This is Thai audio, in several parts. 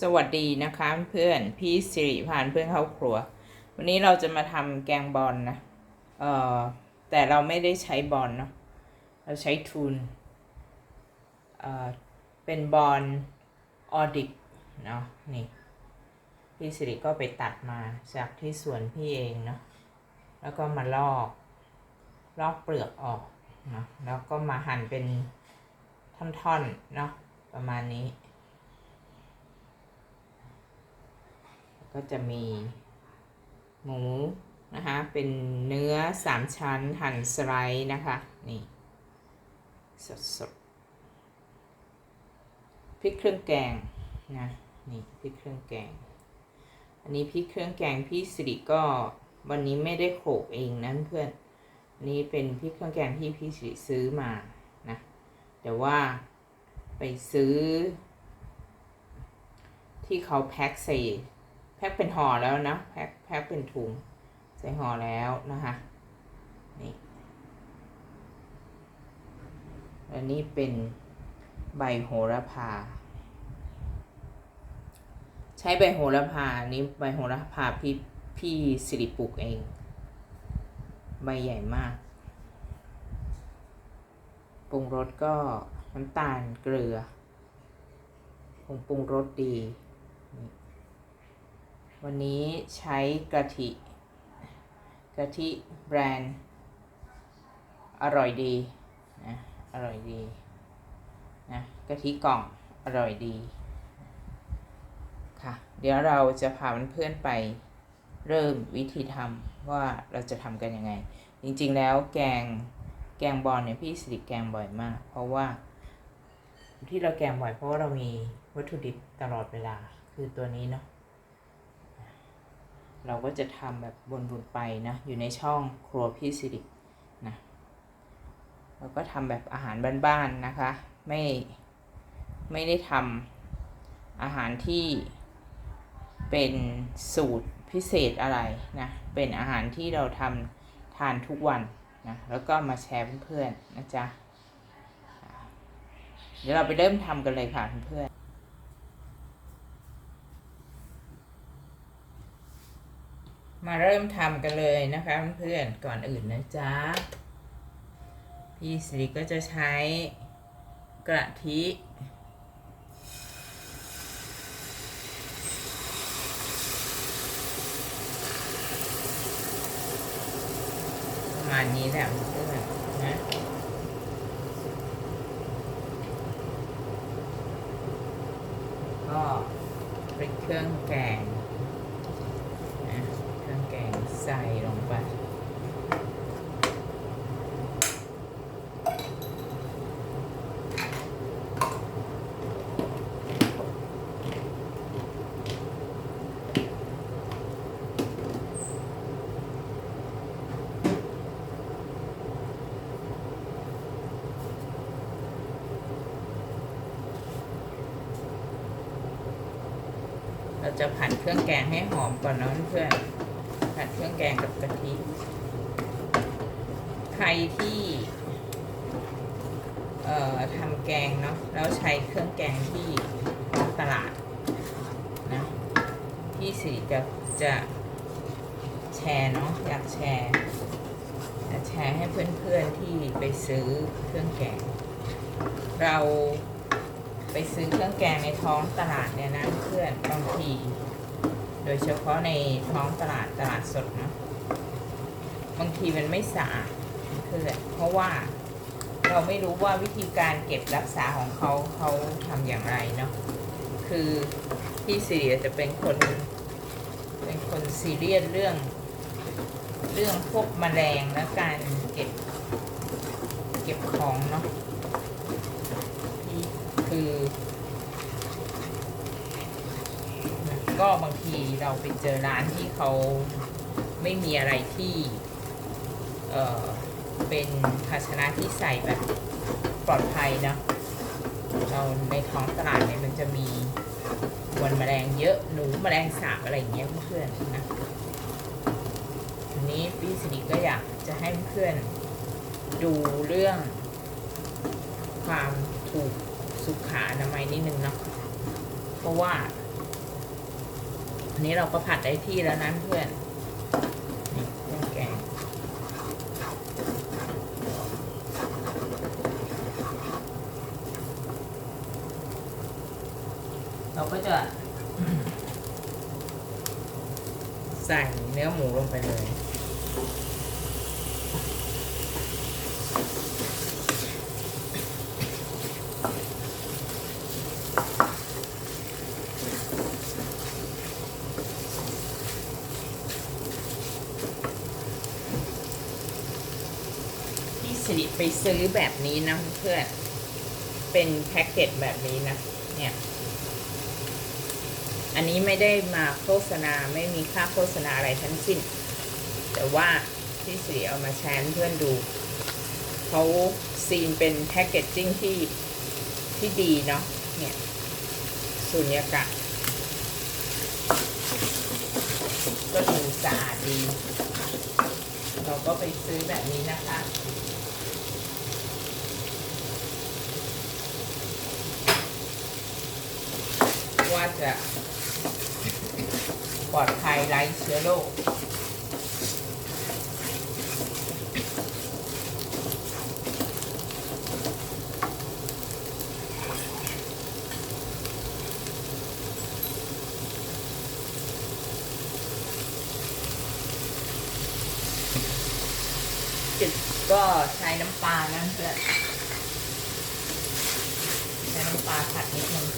สวัสดีนะคะเพื่อนพี่สิริพานเพื่อนเข้าครัว วันนี้เราจะมาทำแกงบอลนะเอ่อแต่เราไม่ได้ใช้บอลเนาะเราใช้ทุนเอ่อเป็นบอลออดิกเนาะนี่พี่สิริก็ไปตัดมาจากที่สวนพี่เองเนาะแล้วก็มาลอกลอกเปลือกออกเนาะแล้วก็มาหั่นเป็นท่อนๆเนาะประมาณนี้ ก็จะมีหมูนะคะ เป็นเนื้อสามชั้นหั่นสไลด์นะคะ นี่ สดสดพริกเครื่องแกงนะนี่พริกเครื่องแกง อันนี้พริกเครื่องแกงพี่สิริก็วันนี้ไม่ได้โขกเองนะเพื่อนอันนี้เป็นพริกเครื่องแกงที่พี่สิริซื้อมานะแต่ว่าไปซื้อ ที่เขาแพ็คใส่ พ็คเป็นห่อแล้วนะแพ็คแพ็คเป็นถุงใส่ห่อแล้วนะคะนี่อันนี้เป็นใบโหระพา ใช้ใบโหระพานี้ใบโหระพาพี่พี่สิริปลูกเอง ใบใหญ่มากปรุงรสก็น้ำตาลเกลือผงปรุงรสดี วันนี้ใช้กะทิกะทิแบรนด์ อร่อยดีนะอร่อยดีนะกะทิกล่องอร่อยดีค่ะเดี๋ยวเราจะพาเพื่อนๆไปเริ่มวิธีทำว่าเราจะทำกันยังไง จริงๆแล้วแกงแกงบอลเนี่ยพี่สิริแกงบ่อยมาก เพราะว่า ที่เราแกงบ่อยเพราะว่าเรามีวัตถุดิบตลอดเวลาคือตัวนี้เนาะ เราก็จะทำแบบวนๆไปนะอยู่ในช่องครัวพี่สิรินะเราก็ทำแบบอาหารบ้านๆนะคะ ไม่ไม่ได้ทำอาหารที่เป็นสูตรพิเศษอะไรนะเป็นอาหารที่เราทำทานทุกวันนะแล้วก็มาแชร์เพื่อนๆนะจ๊ะเดี๋ยวเราไปเริ่มทำกันเลยค่ะเพื่อนๆ มาเริ่มทำกันเลยนะคะเพื่อนๆก่อนอื่นนะจ๊ะ พี่สิริก็จะใช้กระทิประมาณนี้แหละเพื่อนๆนะก็เป็นเครื่องแกง นะเครื่องแกงใส่ลงไป เราจะผัดเครื่องแกงให้หอมก่อนเนาะเพื่อนผัดเครื่องแกงกับกะทิใครที่เอ่อทำแกงเนาะแล้วใช้เครื่องแกงที่ตลาดนะพี่สีจะจะแชร์เนาะอยากแชร์แชร์ให้เพื่อนๆที่ไปซื้อเครื่องแกง เรา ไปซื้อเครื่องแกงในท้องตลาดเนี่ยนะเพื่อนบางที โดยเฉพาะในท้องตลาดตลาดสดเนาะบางทีมันไม่สะอาดเพื่อนเพราะว่าเราไม่รู้ว่าวิธีการเก็บรักษาของเขาเขาทำอย่างไรเนาะคือพี่ซีเรียจะเป็นคน เป็นคนซีเรียสเรื่อง เรื่องพวกแมลงและการเก็บ เก็บของเนาะ คือ ก็บางทีเราไปเจอร้านที่เขาไม่มีอะไรที่เออเป็นภาชนะที่ใส่แบบปลอดภัยนะเราในท้องตลาดเนี่ยมันจะมีมวลแมลงเยอะหนูแมลงสาบอะไรอย่างเงี้ยเพื่อนๆนะทีนี้พี่สิริก็อยากจะให้เพื่อนดูเรื่องความถูก สุขอนามัยนิดนึงเนาะเพราะว่าอันนี้เราก็ผัดได้ที่แล้วนะเพื่อนนี่เครื่องแกงเราก็จะใส่เนื้อหมูลงไปเลย พี่สิริไป ซื้อแบบนี้นะเพื่อนเป็นแพ็กเกจแบบนี้นะ เนี่ย อันนี้ไม่ได้มาโฆษณาไม่มีค่าโฆษณาอะไรทั้งสิ้น แต่ว่าพี่สิริเอามาแชร์เพื่อนดูเขาซีนเป็นแพ็กเกจจิ้งที่ที่ดีเนาะเนี่ยสุญญากาศก็ดูสะอาดดี เราก็ไปซื้อแบบนี้นะคะ ว่าจะปลอดภัยไร้เชื้อโรคจก็ใช้น้ำปลานะเพื่อนใช้น้ำปลาผัดนิดนึง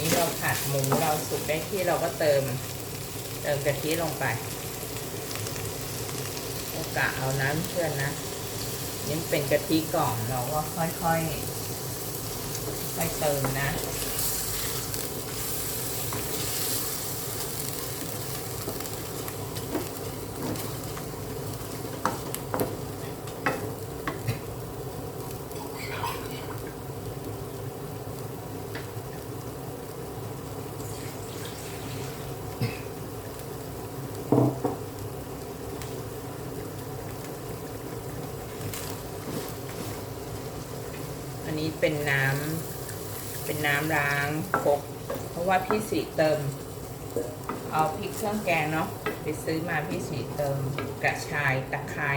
นี้เราผั ดหมูเราสุกได้ที่เราก็เติม เติมกะทิลงไปโอกะเอาน้ำเชื่อนนะนี่เป็นกะทิกล่องเราก็ค่อยๆค่อยเติมนะ เป็นน้ำเป็นน้ำล้างคกเพราะว่าพี่สีเติม เอาพริกเครื่องแกงเนาะไปซื้อมาพี่สีเติมกระชายตะไคร้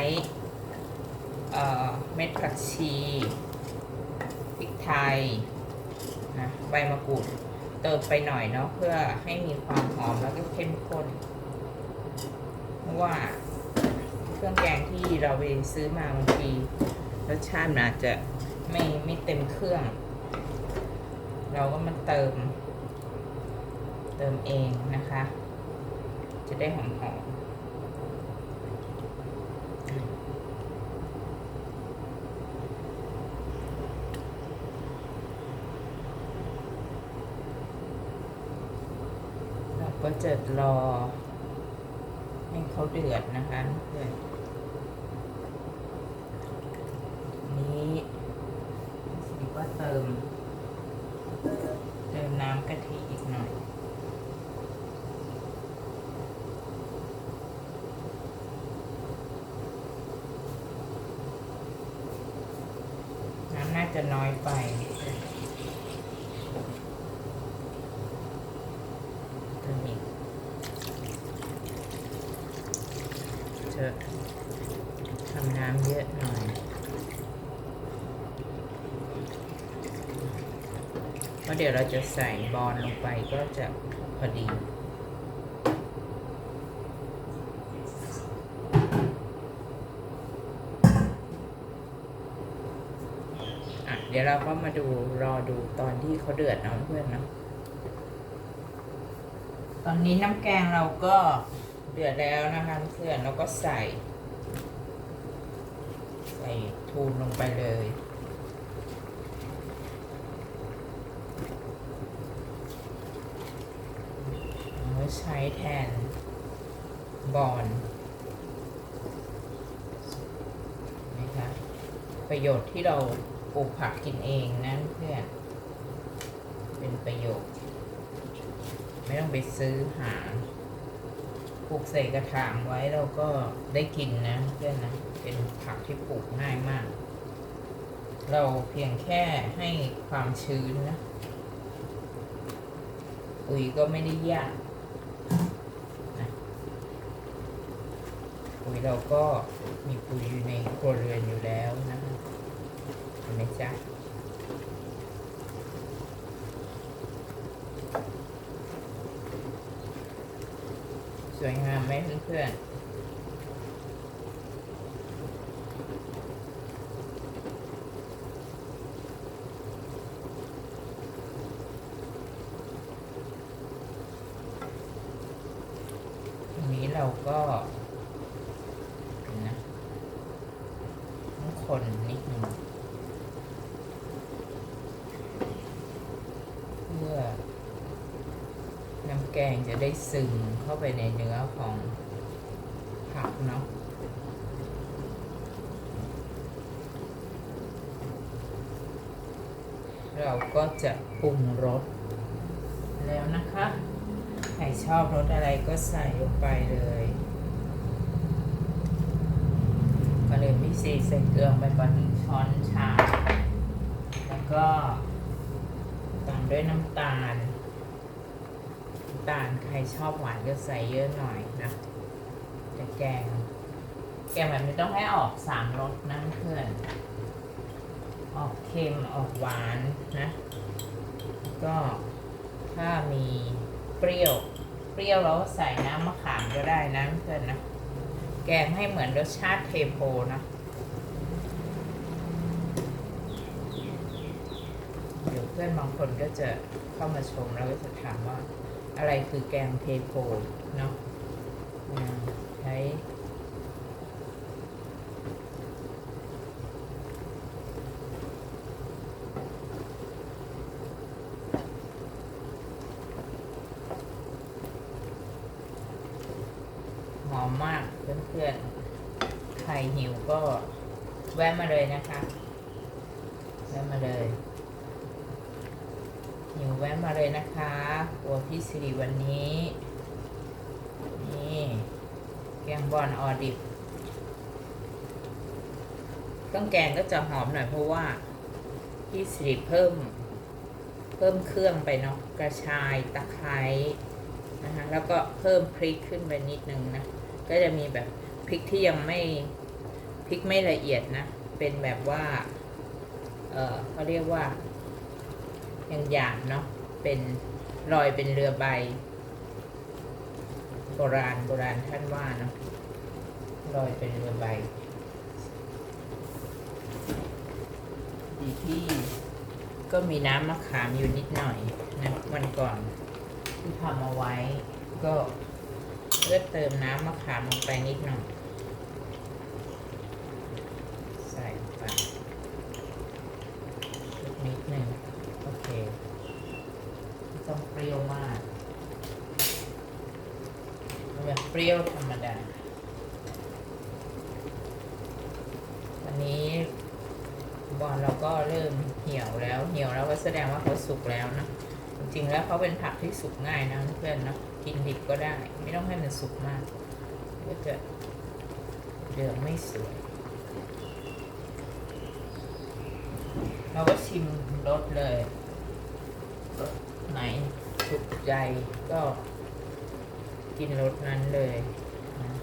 เอ่อเม็ดผักชีพริกไทยนะใบมะกรูดเติมไปหน่อยเนาะเพื่อให้มีความหอมแล้วก็เข้มข้นเพราะว่าเครื่องแกงที่เราไปซื้อมาบางทีรสชาติมันอาจจะ ไม่ไม่เต็มเครื่อง เราก็มาเติม เติมเองนะคะ จะได้หอมหอมเราก็จะรอ ให้เขาเดือดนะคะเพื่อนนี้ เติม เติมน้ำกะทิอีกหน่อย น้ำน่าจะน้อยไปเติมอีก จะทำน้ำเยอะหน่อย เพ ราะเดี๋ยวเราจะใส่บอลลงไปก็จะพอดีอะเดี๋ยวเราก็มาดูรอดูตอนที่เขาเดือดเนาะเพื่อนเนาะตอนนี้น้ำแกงเราก็เดือดแล้วนะคะเพื่อนแล้วก็ใส่ ใส่ทูนลงไปเลย ใช้แทนบอลนะคะประโยชน์ที่เราปลูกผักกินเองนะเพื่อนเป็นประโยชน์ ไม่ต้องไปซื้อหาปลูกใส่กระถางไว้เราก็ได้กินนะเพื่อนนะเป็นผักที่ปลูกง่ายมาก เราเพียงแค่ให้ความชื้นนะปุ๋ยก็ไม่ได้ยากนะปุ๋ ยเราก็มีปุ๋ยอยู่ในครัวเรือนอยู่แล้วนะคะเห็นไหมจ๊ะ สวยงามไหมเพื่อนๆทีนี้เราก็เห็นนะต้อง คนนิดหนึ่งเพื่อน้ำแกงจะได้ซึมเข้าไปในเนื้อของผักเนาะเราก็จะปรุงรสแล้วนะคะ ใครชอบรสอะไรก็ใส่ลงไปเลย ก็เลยพิเศษใส่เกลือไปก่อนหนึ่งช้อนชา แล้วก็ตามด้วยน้ำตาล น้ำตาลใครชอบหวานก็ใส่เยอะหน่อยนะจะแกง แกงแบบไม่ต้องให้ออกสามรสนะเพื่อน ออกเค็มออกหวานนะ ก็ถ้ามีเปรี้ยว เปรี้ยวเราก็ใส่น้ำมะขามก็ได้นะเพื่อนนะ แกงให้เหมือนรสชาติเทโพนะ เดี๋ยวเพื่อนบางคนก็จะเข้ามาชมแล้วก็จะถามว่า อะไรคือแกงเทโพเนาะใช้หอมมากเพื่อนๆ ใครหิว ก็แวะมาเลยนะคะ แวะมาเลยหิวแวะมาเลยนะคะครัวพี่สิริวันนี้ นี่แกงบอลออดิบเครื่องแกงก็จะหอมหน่อยเพราะว่าพี่สิริเพิ่ม เพิ่มเครื่องไปเนาะกระชายตะไคร้นะคะแล้วก็เพิ่มพริกขึ้นไปนิดนึงนะ ก็จะมีแบบพริกที่ยังไม่ พริกไม่ละเอียดนะ เป็นแบบว่า เออเขาเรียกว่ายังหยาบเนาะ เป็นรอยเป็นเรือใบ โบราณโบราณท่านว่าเนาะ รอยเป็นเรือใบ ดีที่ก็มีน้ำมะขามอยู่นิดหน่อยนะวันก่อนที่ทำเอาไว้ก็เลือกเติมน้ำมะขามลงไปนิดหน่อย ใส่ไปนิดหนึ่ง โอเคไม่ต้องเปรี้ยวมากเอาแบบเป รี้ยวธรรมดา วันนี้บอลเราก็เริ่มเหี่ยวแล้ว เหี่ยวแล้วก็แสดงว่าเขาสุกแล้วนะ จริงๆแล้วเขาเป็นผักที่สุกง่ายนะเพื่อนนะกินดิบก็ได้ ไม่ต้องให้มันสุกมากก็จะเหลืองไม่สวย เราก็ชิมรสเลยรสไหนถูกใจก็ กินรสนั้นเลยนะ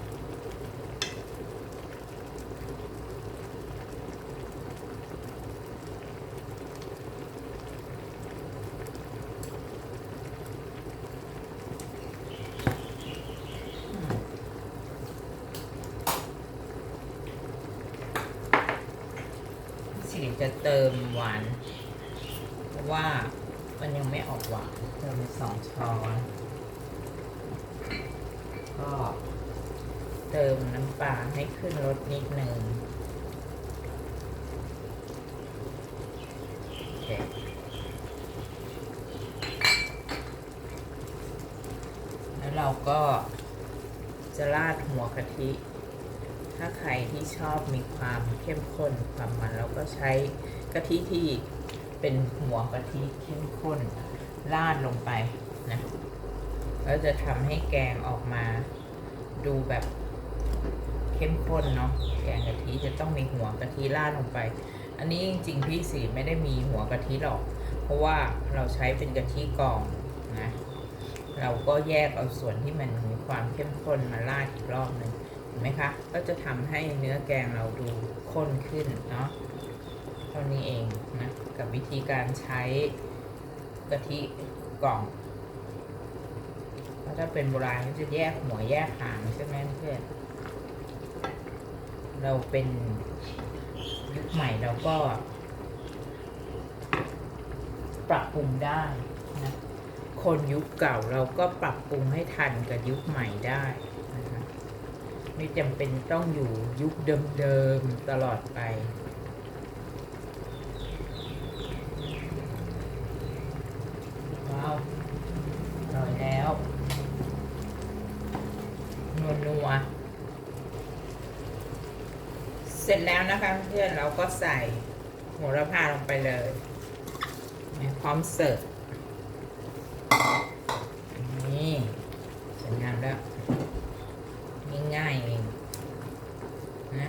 สิจะเติมหวาน เพราะว่ามันยังไม่ออกหวานเติมไปสองช้อน ก็เติมน้ำปลาให้ขึ้นรสนิดหนึ่งแล้วเราก็จะราดหัวกะทิ ถ้าใครที่ชอบมีความเข้มข้นความมันเราก็ใช้กะทิที่เป็นหัวกะทิเข้มข้นราดลงไปนะ แล้วจะทำให้แกงออกมาดูแบบเข้มข้นเนาะแกงกะทิจะต้องมีหัวกะทิราดลงไป อันนี้จริงๆพี่สีไม่ได้มีหัวกะทิหรอก เพราะว่าเราใช้เป็นกะทิกล่องนะเราก็แยกเอาส่วนที่มันมีความเข้มข้นมาราดอีกรอบหนึ่งเห็นไหมคะ ก็จะทำให้เนื้อแกงเราดูข้นขึ้นเนาะเท่านี้เองนะ กับวิธีการใช้กะทิกล่องาถ้าเป็นโบราณก็จะแยกหัวแยกหางใช่ไหมเพื่อน เราเป็นยุคใหม่เราก็ ปรับปรุงได้นะคนยุคเก่าเราก็ปรับปรุงให้ทันกับยุคใหม่ได้นะคะไม่จำเป็นต้องอยู่ยุคเดิมๆตลอดไป ว้าวอร่อยแล้วนัวนัวๆเส ร็จแล้วนะคะเพื่อนเราก็ใส่โหระพาลงไปเลยเนี่ยพร้อมเสิร์ฟ นี่สวยงามแล้วง่ายๆเองนะ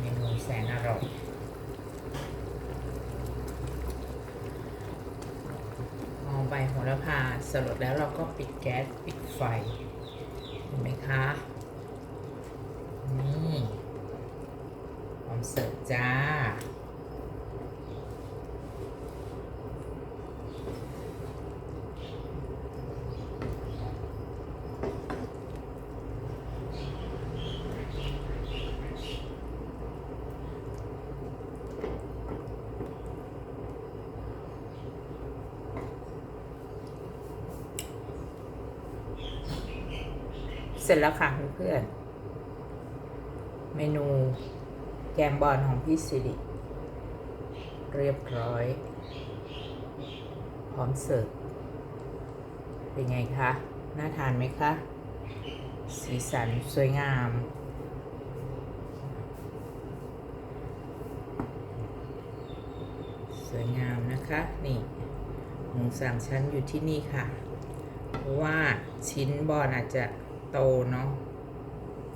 เมนูแสนอร่อยเอาใบโหระพาสลดแล้วเราก็ปิดแก๊สปิดไฟ เห็นไหมคะ นี่พร้อมเสิร์ฟจ้า เส ร็จแล้วค่ะเพื่อนๆเมนูแกงบอลของพี่สิริเรียบร้อย พร้อมเสิร์ฟเป็นไงคะ น่าทานไหมคะ สีสันสวยงาม สวยงามนะคะ นี่หมูสามชั้นอยู่ที่นี่ค่ะ เพราะว่าชิ้นบอลอาจจะ โตเนาะ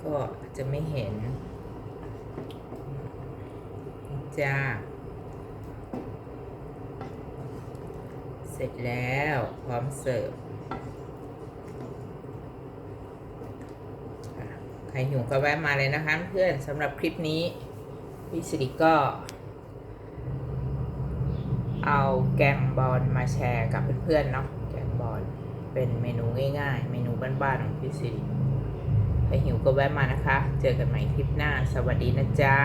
ก็จะไม่เห็นจ้าเสร็จแล้วพร้อมเสิร์ฟค่ะใครหิวก็แวะมาเลยนะคะเพื่อนสำหรับคลิปนี้พี่สิริก็ เอาแกงบอลมาแชร์กับเพื่อนๆเนาะแกงบอลเป็นเมนูง่ายๆเมนู บ้านๆของพี่สิริถ้าหิวก็แวะมานะคะ เจอกันใหม่คลิปหน้า สวัสดีนะจ๊ะ